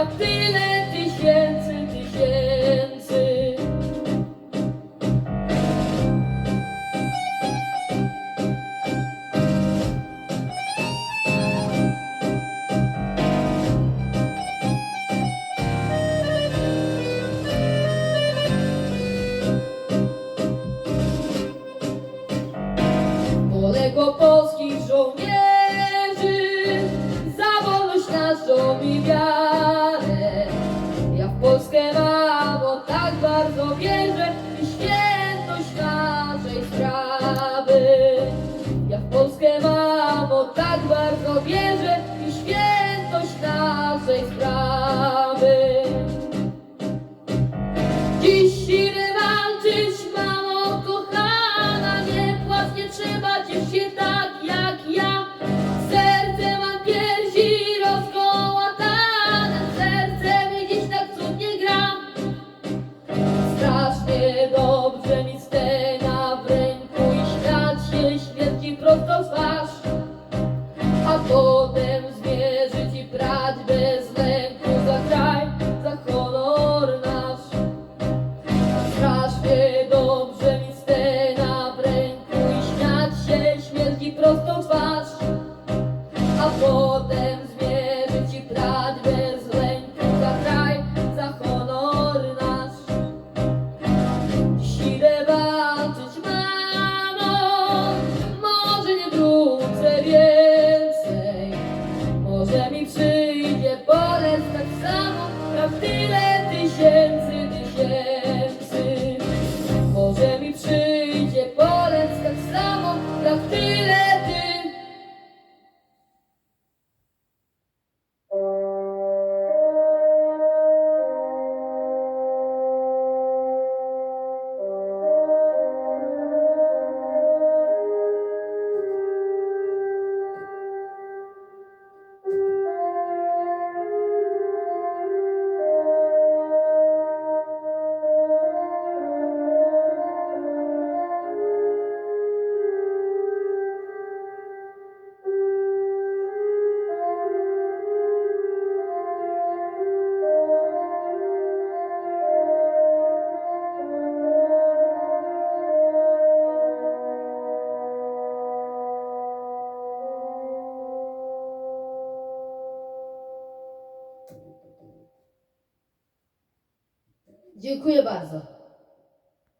praw tyle tysięcy, tysięcy. Poległo polskich żołnierzy wierzę w świętość naszej sprawy. Dziś idę walczyć, mamo kochana, nie płacz, nie trzeba ciesz się tak jak ja. Serce mam piersi rozkołatane, serce mi dziś tak cudnie gra. Strasznie dobrze mi stena w ręku i śmiać się śmierci prosto w twarz. Tysięcy, tysięcy. Może mi przyjdzie bolec tak samo, tyle ty. 你就跪着吧